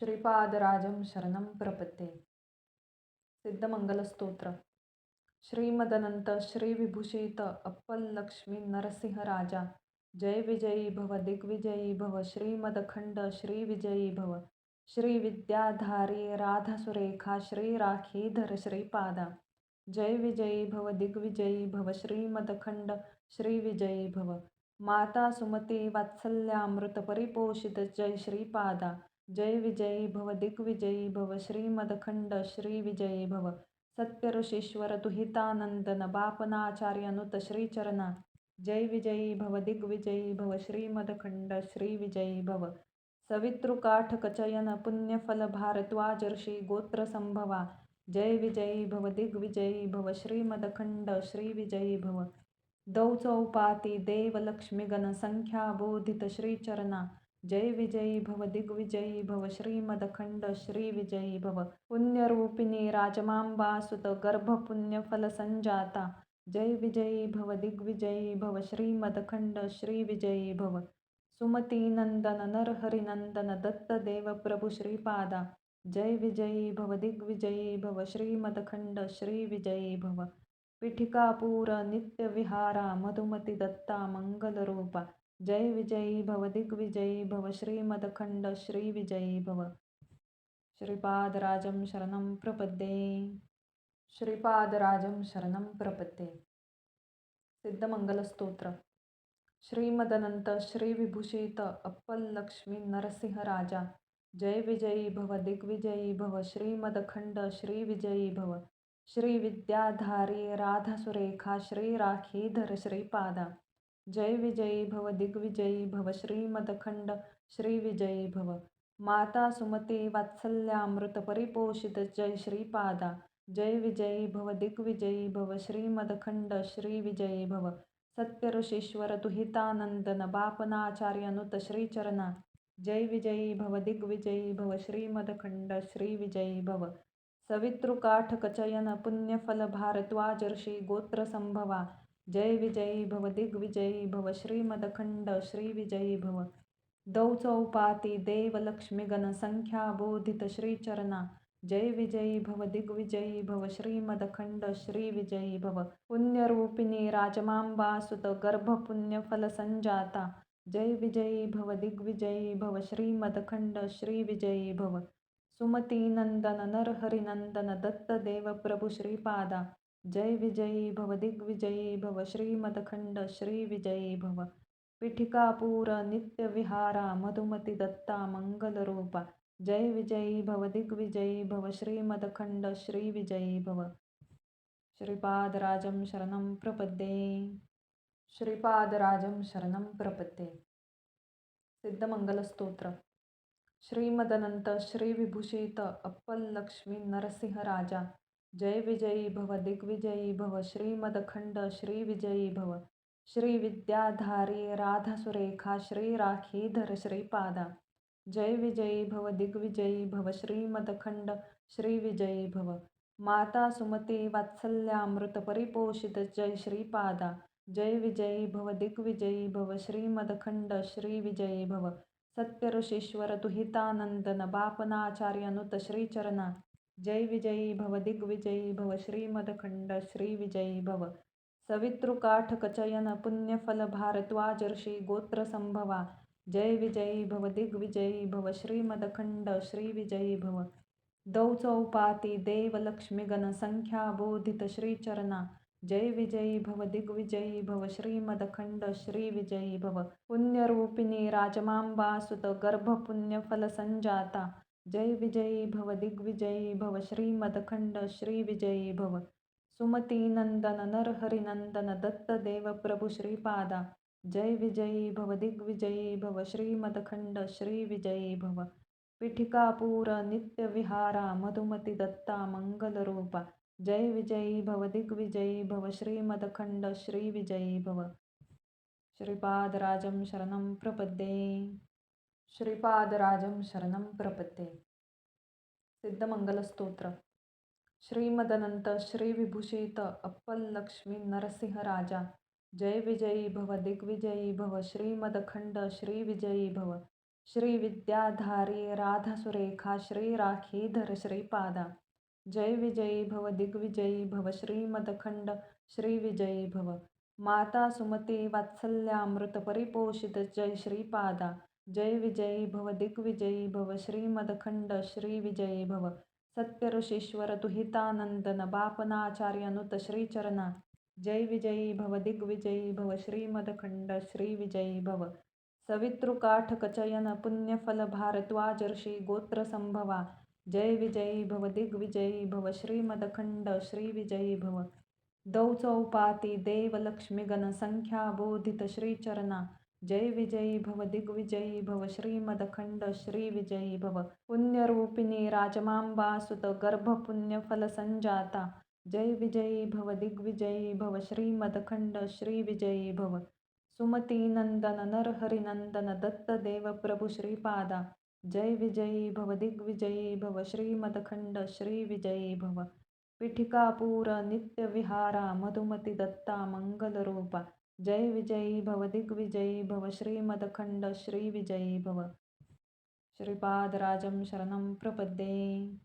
श्रीपादराजं शरणं प्रपत्ते। सिद्धमङ्गलस्तोत्र श्रीमदनन्त श्रीविभूषित अप्पलक्ष्मी नरसिंहराजा। जय विजयी भव दिग्विजयी भव श्रीमदखण्ड श्रीविजयी भव। श्रीविद्याधारी राधासुरेखा श्रीराखीधर श्रीपादा। जय विजयी भव दिग्विजयी भव श्रीमदखण्ड श्रीविजयी भव। माता सुमती वात्सल्यामृत परिपोषित जय श्रीपादा। जय विजयी भव दिग्विजयी भव श्रीमदखंड श्रीविजयी भव। सत्यऋषीश्वर दुहितानंदन बापनाचार्यनुत श्रीचरणा। जय विजयी भव दिग्विजयी भव श्रीमदखंड श्रीविजयी भव। सवितृकाठकचयन पुण्यफल भारद्वाजर्षी गोत्रसंभवा जय विजयी भव दिग्विजयी भव श्रीमदखंड श्रीविजयी भव। दौचौपाती देवलक्ष्मीगण संख्याबोधित श्रीचरणा। जय विजयी भव दिग्विजयी भव श्रीमदखंड श्रीविजयी भव। पुण्यरूपिणी राजमांबासुत गर्भपुण्यफलसंजाता जय विजयी भव दिग्विजयी भव श्रीमदखंड श्रीविजयी भव। सुमतीनंदन नरहरिनंदन दत्तदेव प्रभु श्रीपादा। जय विजयी भव दिग्विजयी भव श्रीमदखंड श्रीविजयी भव। पीठिकापूर नित्यविहारा मधुमती दत्ता मंगलरूपा जय विजयी भव दिग्विजयी भव श्रीमदखंड श्रीविजयी भव। श्रीपादराजं शरणं प्रपद्ये। श्रीपादराजं शरणं प्रपद्ये। सिद्धमंगलस्तोत्र। श्रीमदनंत श्रीविभूषित अप्पलक्ष्मी नरसिंहराजा। जय विजयी भव दिग्विजयी भव श्रीमदखंड श्रीविजयी भव। श्रीविद्याधारी राधासुरेखा श्रीराखीधर श्रीपादा। जय विजयी भव दिग्विजयी भव श्रीमदखंड श्रीविजयी भव। माता सुमती वात्सल्यामृत परिपोषित जय श्रीपादा। जय विजयी भव दिग्विजयी भव श्रीमदखंड श्रीविजयी भव। सत्यऋषीश्वर दुहितानंदन बापनाचार्यनुत श्रीचरणा। जय विजयी भव दिग्विजयी भव श्रीमदखंड श्रीविजयी भव। सवितृकाठकचयन पुण्यफल भारद्वाजर्षी गोत्रसंभवा जय विजयी भव दिग्विजयी भव श्रीमदखंड श्रीविजयी भव। दौचौपाती देवलक्ष्मीगण संख्याबोधित श्रीचरणा। जय विजयी भव दिग्विजयी भव श्रीमदखंड श्रीविजयी भव। पुण्यरूपिणी राजमांबासुत गर्भपुण्यफलसंजाता जय विजयी भव दिग्विजयी भव श्रीमदखंड श्रीविजयी भव। सुमतीनंदन नरहरिनंदन दत्तदेव प्रभु श्रीपादा। जय विजयी भव दिग्विजयी भव श्रीमदखंड श्रीविजयी भव। पीठिकापूर नित्यविहारा मधुमती दत्ता मंगलरूपा जय विजयी भव दिग्विजयी भव श्रीमदखंड श्रीविजयी भव। श्रीपादराजं शरणं प्रपद्ये। श्रीपादराजं शरणं प्रपद्ये। सिद्धमङ्गलस्तोत्र श्रीमदनन्त श्रीविभूषित अप्पलक्ष्मी नरसिंहराजा जय विजयी भव दिग्विजयी भव श्रीमदखंड श्रीविजयी भव। श्री विद्याधारी राधासुरेखा श्री राखीधर श्रीपादा। जय विजयी भव दिग्विजयी भव श्रीमदखंड श्रीविजयी भव। माता सुमती वात्सल्यामृत परिपोषित जय श्रीपादा। जय विजयी भव दिग्विजयी भव श्रीमदखंड श्रीविजयी भव। सत्यऋषीश्वर दुहितानंदन बापनाचार्यनुत श्रीचरणा जय विजयी भव दिग्विजयी भव श्रीमदखंड श्रीविजयी भव। सवितृकाठकचयन पुण्यफल भारद्वाजर्षी गोत्रसंभवा जय विजयी भव दिग्विजयी भव श्रीमदखंड श्रीविजयी भव। दौचौपाती देवलक्ष्मीगण संख्याबोधित श्रीचरणा। जय विजयी भव दिग्विजयी भव श्रीमदखंड श्रीविजयी भव। पुण्यरूपिणी राजमांबासुत गर्भपुण्यफलसंजाता जय विजयी भव दिग्विजयी भव श्रीमदखंड श्रीविजयी भव। सुमतीनंदन नरहरिनंदन दत्तदेव प्रभु श्रीपादा। जय विजयी भव दिग्विजयी भव श्रीमदखंड श्रीविजयी भव। पीठिकापूर नित्यविहारा मधुमती दत्ता मंगलरूपा जय विजयी भव दिग्विजयी भव श्रीमदखंड श्रीविजयी भव। श्रीपादराजं शरणं प्रपद्ये। श्रीपादराजं शरणं प्रपत्ते। सिद्धमङ्गलस्तोत्र श्रीमदनन्त श्रीविभूषित अप्पलक्ष्मी नरसिंहराजा। जय विजयी भव दिग्विजयी भव श्रीमदखण्ड श्रीविजयी भव। श्रीविद्याधारी राधासुरेखा श्रीराखीधर श्रीपादा। जय विजयी भव दिग्विजयी भव श्रीमदखण्ड श्रीविजयी भव। माता सुमती वात्सल्यामृत परिपोषित जय श्रीपादा। जय विजयी भव दिग्विजयी भव श्रीमदखंड श्रीविजयी भव। सत्यऋषीश्वर तुहितानंदन बापनाचार्यनुत श्रीचरणा। जय विजयी भव दिग्विजयी भव श्रीमदखंड श्रीविजयी भव। सवितृकाठकचयन पुण्यफल भारद्वाजर्षी गोत्रसंभवा जय विजयी भव दिग्विजयी भव श्रीमदखंड श्रीविजयी भव। दौचौपाती देवलक्ष्मीगण संख्याबोधित श्रीचरणा। जय विजयी भव दिग्विजयी भव श्रीमदखंड श्रीविजयी भव. पुण्यरूपिणी राजमाम्बासुत गर्भपुण्यफलसंजाता जय विजयी भव दिग्विजयी भव श्रीमदखंड श्रीविजयी भव. सुमतीनंदन नरहरिनंदन दत्तदेव प्रभु श्रीपादा. जय विजयी भव दिग्विजयी भव श्रीमदखंड श्रीविजयी भव. पीठिकापूर नित्यविहारा मधुमती दत्ता मंगलरूपा. जय विजयी भव दिग्विजयी भव श्रीमदखंड श्री विजयी भव। श्रीपादराजं शरणं प्रपद्ये।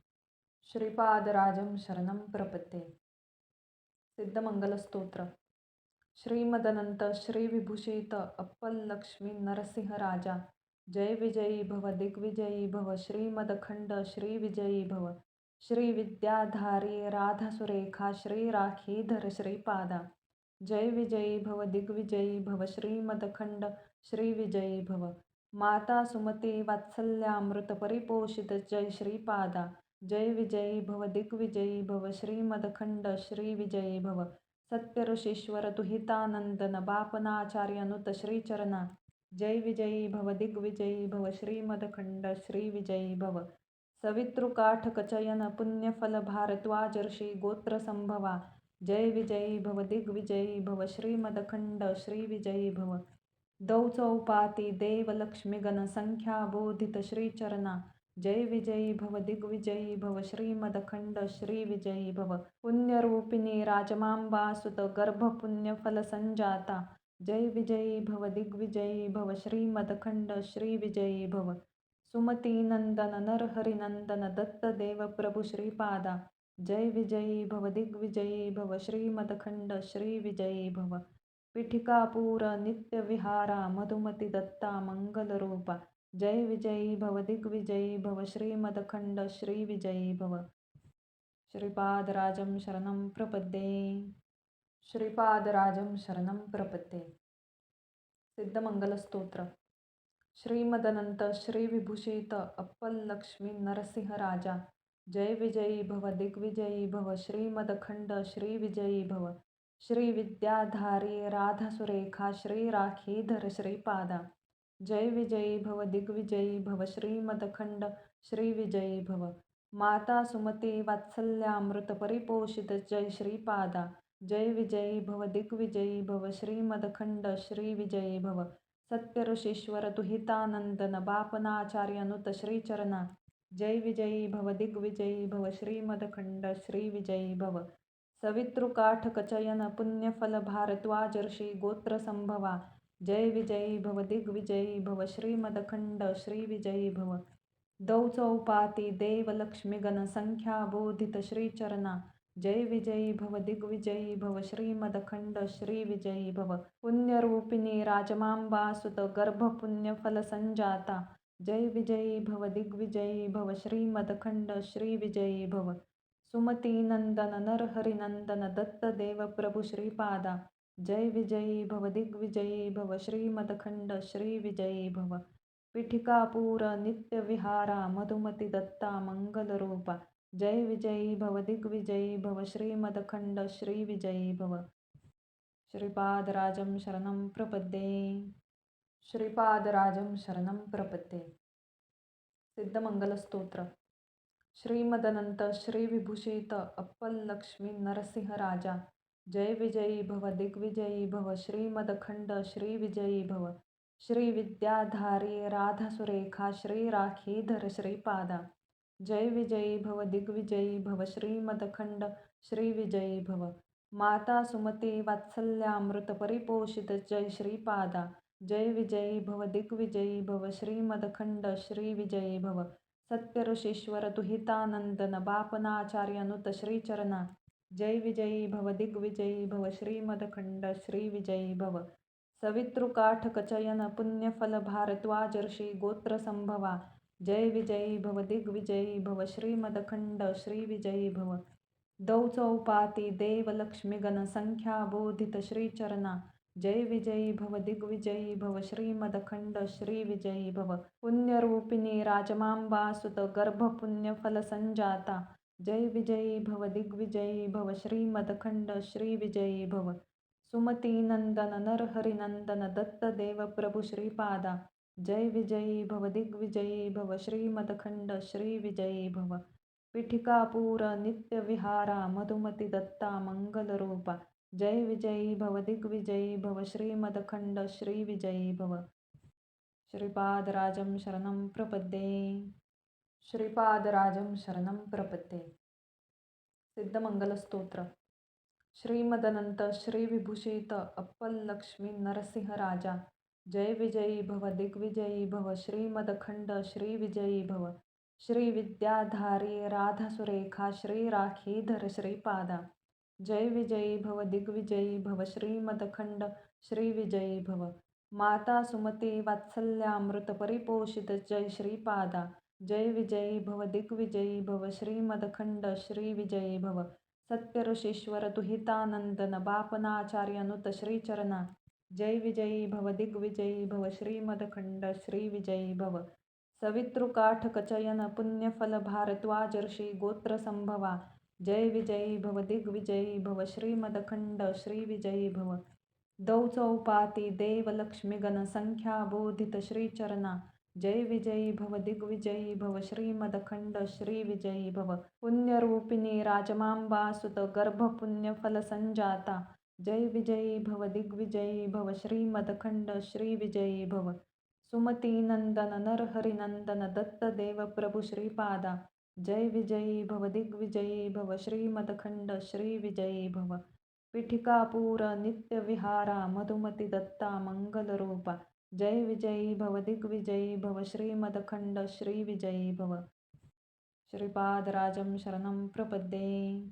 श्रीपादराजं शरणं प्रपद्ये। सिद्धमंगलस्तोत्र श्रीमदनंत श्रीविभूषित अप्पलक्ष्मी नरसिंहराजा जय विजयी भव दिग्विजयी भव श्रीमदखंड श्री विजयी भव। श्री विद्याधारी राधासुरेखा श्री राखीधर श्रीपादा। जय विजयी भव दिग्विजयी भव श्रीमदखंड श्रीविजयी भव। माता सुमती वात्सल्यामृत परिपोषित जय श्रीपादा। जय विजयी भव दिग्विजयी भव श्रीमदखंड श्रीविजयी भव। सत्यऋषीश्वर तुहितानंदन बापनाचार्यनुत श्रीचरणा। जय विजयी भव दिग्विजयी भव श्रीमदखंड श्रीविजयी भव। सवितृकाठकचयन पुण्यफल भारद्वाजर्षी गोत्रसंभवा जय विजयी भव दिग्विजयी भव श्रीमदखंड श्रीविजयी भव। दौचौपाती देवलक्ष्मीगण संख्याबोधित श्रीचरणा। जय विजयी भव दिग्विजयी भव श्रीमदखंड श्रीविजयी भव। पुण्यरूपिणी राजमांबासुत गर्भपुण्यफलसंजाता जय विजयी भव दिग्विजयी भव श्रीमदखंड श्रीविजयी भव। सुमतीनंदन नरहरिनंदन दत्तदेव प्रभु श्रीपादा। जय विजयी भव दिग्विजयी भव श्रीमदखंड श्री विजयी भव। पीठिकापूर नित्यविहारा मधुमती दत्ता मंगलरूपा जय विजयी भव दिग्विजयी भव श्रीमदखंड श्री विजयी भव। श्रीपादराजं शरणं प्रपद्ये। श्रीपादराजं शरणं प्रपद्ये। सिद्धमंगलस्तोत्र श्रीमदनंत श्रीविभूषित अप्पलक्ष्मी नरसिंहराजा जय विजयी भव दिग्विजयी भव श्रीमदखंड श्रीविजयी भव। श्री विद्याधारी राधासुरेखा श्रीराखीधर श्रीपादा। जय विजयी भव दिग्विजयी भव श्रीमदखंड श्रीविजयी भव। माता सुमती वात्सल्यामृत परिपोषित जय श्रीपादा। जय विजयी भव दिग्विजयी भव श्रीमदखंड श्रीविजयी भव। सत्य दुहितानंदन बापनाचार्यनुत श्रीचरणा। जय विजयी भव दिग्विजयी भव श्रीमदखंड श्रीविजयी भव। सवितृकाठकचयन पुण्यफल भारद्वाजर्षी गोत्रसंभवा। जय विजयी भव दिग्विजयी भव श्रीमदखंड श्रीविजयी भव। दौचौपाती देवलक्ष्मीगण संख्याबोधित श्रीचरणा। जय विजयी भव दिग्विजयी भव श्रीमदखंड श्रीविजयी भव। पुण्यरूपिणी राजमांबासुत गर्भपुण्यफलसंजाता जय विजयी भव दिग्विजयी भव श्रीमदखंड श्रीविजयी भव। भव सुमतीनंदन नरहरिनंदन दत्तदेव प्रभु श्रीपादा। जय विजयी भव दिग्विजयी भव श्रीमदखंड श्रीविजयी भव। पीठिकापूर नित्यविहारा मधुमती दत्ता मंगलरूपा जय विजयी भव दिग्विजयी भव श्रीमदखंड श्रीविजयी भव। श्रीपादराजं शरणं प्रपद्ये। श्रीपादराजं शरणं प्रपत्ते। सिद्धमङ्गलस्तोत्र। श्रीमदनन्त श्रीविभूषित अप्पलक्ष्मी नरसिंहराजा। जय विजयी भव दिग्विजयी भव श्रीमदखण्ड श्रीविजयी भव। श्रीविद्याधारी राधासुरेखा श्रीराखीधर श्रीपादा। जय विजयी भव दिग्विजयी भव श्रीमदखण्ड श्रीविजयी भव। माता सुमती वात्सल्यामृत परिपोषित जय श्रीपादा। जय विजयी भव दिग्विजयी भव श्रीमदखंड श्रीविजयी भव। सत्यऋषीश्वर तुहितानंदन बापनाचार्यनुत श्रीचरणा। जय विजयी भव दिग्विजयी भव श्रीमदखंड श्रीविजयी भव। सवितृकाठकचयन पुण्यफल भारद्वाजर्षी गोत्रसंभवा जय विजयी भव दिग्विजयी भव श्रीमदखंड श्रीविजयी भव। दौचौपाती देवलक्ष्मीगण संख्याबोधित श्रीचरणा। जय विजयी भव दिग्विजयी भव श्रीमदखण्ड श्रीविजयी भव। पुण्यरूपिणी राजमाम्बासुत गर्भपुण्यफलसञ्जाता जय विजयी भव दिग्विजयी भव श्रीमदखण्ड श्रीविजयी भव। सुमतीनन्दन नरहरिनन्दन दत्तदेवप्रभु श्रीपादा। जय विजयी भव दिग्विजयी भव श्रीमदखण्ड श्रीविजयी भव। पीठिकापूरनित्यविहारा मधुमतिदत्ता मङ्गलरूपा जय विजयी भव दिग्विजयी भव श्रीमदखंड श्री विजयी भव। श्रीपादराजं शरणं प्रपद्ये। श्रीपादराजं शरणं प्रपद्ये। सिद्धमंगलस्तोत्र श्रीमदनंत श्रीविभूषित अप्पलक्ष्मी नरसिंहराजा जय विजयी भव दिग्विजयी भव श्रीमदखंड श्री विजयी भव। श्री विद्याधारी राधासुरेखा श्री राखीधर श्रीपादा। जय विजयी भव दिग्विजयी भव श्रीमदखंड श्रीविजयी भव। माता सुमती वात्सल्यामृत परिपोषित जय श्रीपादा। जय विजयी भव दिग्विजयी भव श्रीमदखंड श्रीविजयी भव। सत्यऋषीश्वर तुहितानंदन बापनाचार्यनुत श्रीचरणा। जय विजयी भव दिग्विजयी भव श्रीमदखंड श्रीविजयी भव। सवितृकाठकचयन पुण्यफल भारद्वाजर्षी गोत्रसंभवा जय विजयी भव दिग्विजयी भव श्रीमदखंड श्रीविजयी भव। दौचौपाती देवलक्ष्मीगण संख्याबोधित श्रीचरणा। जय विजयी भव दिग्विजयी भव श्रीमदखंड श्रीविजयी भव। पुण्यरूपिणी राजमांबासुत गर्भपुण्यफलसंजाता जय विजयी भव दिग्विजयी भव श्रीमदखंड श्री विजयी भव। सुमतीनंदन नरहरिनंदन दत्तदेव प्रभु श्रीपादा। जय विजयी भव दिग्विजयी भव श्रीमदखंड श्री विजयी भव। पीठिकापूर नित्यविहारा मधुमती दत्ता मंगलरूपा जय विजयी भव दिग्विजयी भव श्रीमदखंड श्री विजयी भव। श्रीपादराजं शरणं प्रपद्ये।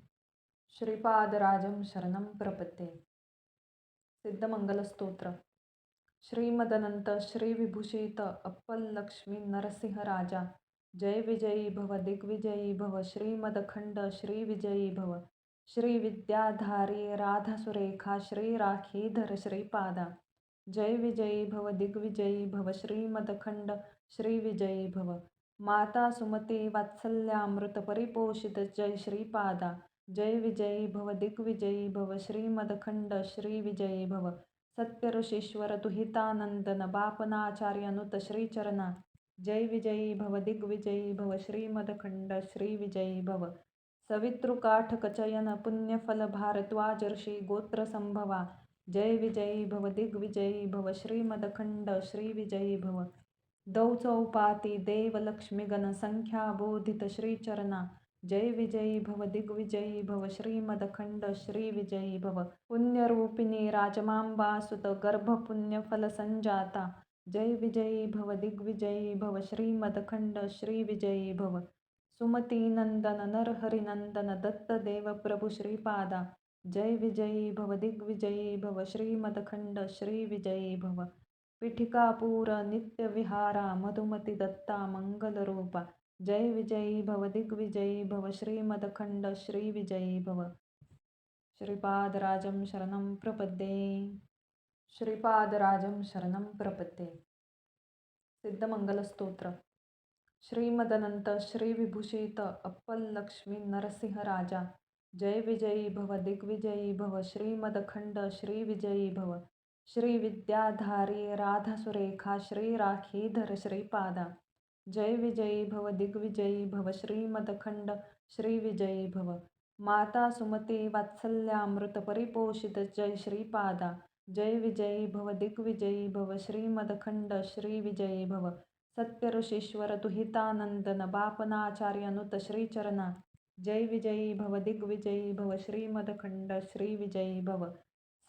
श्रीपादराजं शरणं प्रपद्ये। सिद्धमंगलस्तोत्र श्रीमदनंत श्रीविभूषित अप्पलक्ष्मी नरसिंहराजा जय विजयी भव दिग्विजयी भव श्रीमदखंड श्रीविजयी भव। श्री विद्याधारी राधासुरेखा श्रीराखीधर श्रीपादा। जय विजयी भव दिग्विजयी भव श्रीमदखंड श्रीविजयी भव। माता सुमती वात्सल्यामृत परिपोषित जय श्रीपादा। जय विजयी भव दिग्विजयी भव श्रीमदखंड श्रीविजयी भव। सत्यऋषीश्वर तुहितानंदन बापनाचार्यनुत श्रीचरणा जय विजयी भव दिग्विजयी भव श्रीमदखंड श्रीविजयी भव। सवितृकाठकचयन पुण्यफल भारद्वाजर्षी गोत्रसंभवा। जय विजयी भव दिग्विजयी भव श्रीमदखंड श्रीविजयी भव। दौचौपाती देवलक्ष्मीगण संख्याबोधित श्रीचरणा। जय विजयी भव दिग्विजयी भव श्रीमदखंड श्रीविजयी भव। पुण्यरूपिणी राजमांबासुत गर्भपुण्यफलसंजाता जय विजयी भव दिग्विजयी भव श्रीमदखंड श्रीविजयी भव। सुमती नंदन नरहरिनंदन दत्तदेव प्रभु श्रीपादा। जय विजयी भव दिग्विजयी भव श्रीमदखंड श्रीविजयी भव। पीठिकापूर नित्यविहारा मधुमती दत्ता मंगलरूपा जय विजयी भव दिग्विजयी भव श्रीमदखंड श्रीविजयी भव। श्रीपादराजं शरणं प्रपद्ये। श्रीपादराजं शरणं प्रपत्ते। सिद्धमंगलस्तोत्र श्रीमदनंत श्रीविभूषित अप्पलक्ष्मी नरसिंहराजा। जय विजयी भव दिग्विजयी भव श्रीमदखंड श्रीविजयी भव। श्रीविद्याधारी राधासुरेखा श्रीराखीधर श्रीपादा। जय विजयी भव दिग्विजयी भव श्रीमदखंड श्रीविजयी भव। माता सुमती वात्सल्यामृत परिपोषित जय श्रीपादा। जय विजयी भव दिग्विजयी भव श्रीमदखंड श्रीविजयी भव। सत्य ऋषीश्वर तुहितानंदन बापनाचार्यनुत श्रीचरणा। जय विजयी भव दिग्विजयी भव श्रीमदखंड श्रीविजयी भव।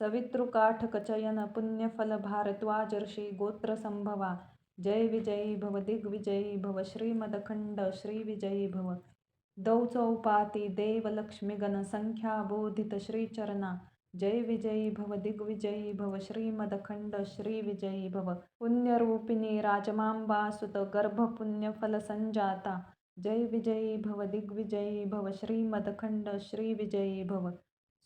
सवितृकाठकचयन पुण्यफल भारद्वाज गोत्रसंभवा जय विजयी भव दिग्विजयी भव श्रीमदखंड श्रीविजयी भव। दौचौपाती देव लक्ष्मीगण संख्याबोधित श्रीचरणा। जय विजयी भव दिग्विजयी भव श्रीमदखंड श्रीविजयी भव पुण्यरूपिणी राजमांबासुत गर्भपुण्यफलसञ्जाता जय विजयी भव दिग्विजयी भव श्रीमदखंड श्रीविजयी भव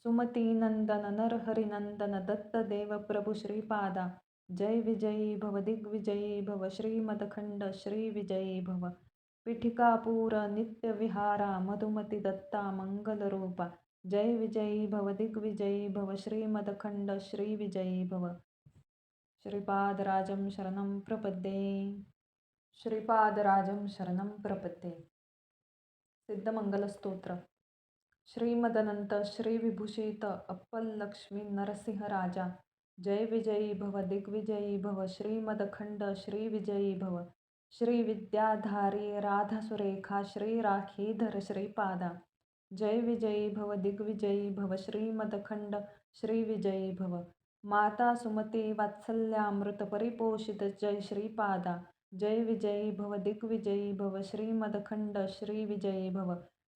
सुमतीनंदन नरहरिनंदन दत्तदेव प्रभू श्रीपादा. जय विजयी भव दिग्विजयी भव श्रीमदखंड श्रीविजयी भव पीठिकापूर नित्यविहारा मधुमती दत्ता मंगलरूपा. जय विजयी भव दिग्विजयी भव श्रीमदखंड श्रीविजयी भव। श्रीपादराजं शरणं प्रपद्ये। श्रीपादराजं शरणं प्रपद्ये। सिद्धमंगलस्तोत्र। श्रीमदनंत श्रीविभूषित अप्पलक्ष्मी नरसिंहराजा। जय विजयी भव दिग्विजयी भव श्रीमदखंड श्रीविजयी भव। श्रीविद्याधारी राधासुरेखा श्रीराखीधर श्रीपादा। जय विजयी भव दिग्विजयी भव श्रीमदखंड श्रीविजयी भव। माता सुमती वात्सल्यामृत परिपोषित जय श्रीपादा। जय विजयी भव दिग्विजयी भव श्रीमदखंड श्रीविजयी भव।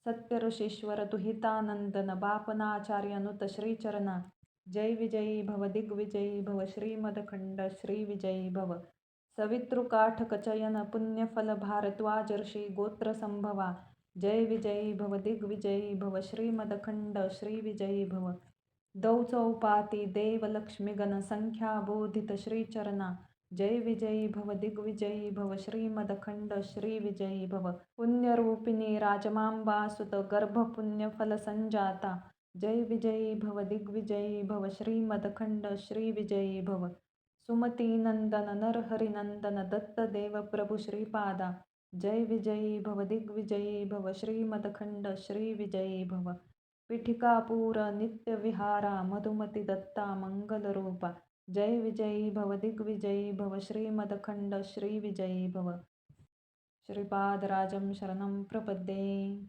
सत्यऋषीश्वर तुहितानंदन बापनाचार्यनुत श्रीचरणा। जय विजयी भव दिग्विजयी भव श्रीमदखंड श्रीविजयी भव। सवितृकाठकचयन पुण्यफल भारद्वाज गोत्रसंभवा जय विजयी भव दिग्विजयी भव श्रीमदखंड श्रीविजयी भव। दौ चौपाती देवलक्ष्मीगण संख्याबोधित श्रीचरणा जय विजयी भव दिग्विजयी भव श्रीमदखंड श्रीविजयी भव। पुण्यरूपिणी राजमांबासुत गर्भपुण्यफलसंजाता जय विजयी भव दिग्विजयी भव श्रीमदखंड श्रीविजयी भव। सुमतीनंदन नरहरिनंदन दत्तदेव प्रभु श्रीपादा। जय विजयी भव दिग्विजयी भव श्रीमदखंड श्रीविजयी भव। पीठिकापूर नित्यविहारा मधुमती दत्ता मंगलरूपा जय विजयी भव दिग्विजयी भव श्रीमदखंड श्रीविजयी भव। श्रीपादराजं शरणं प्रपद्ये।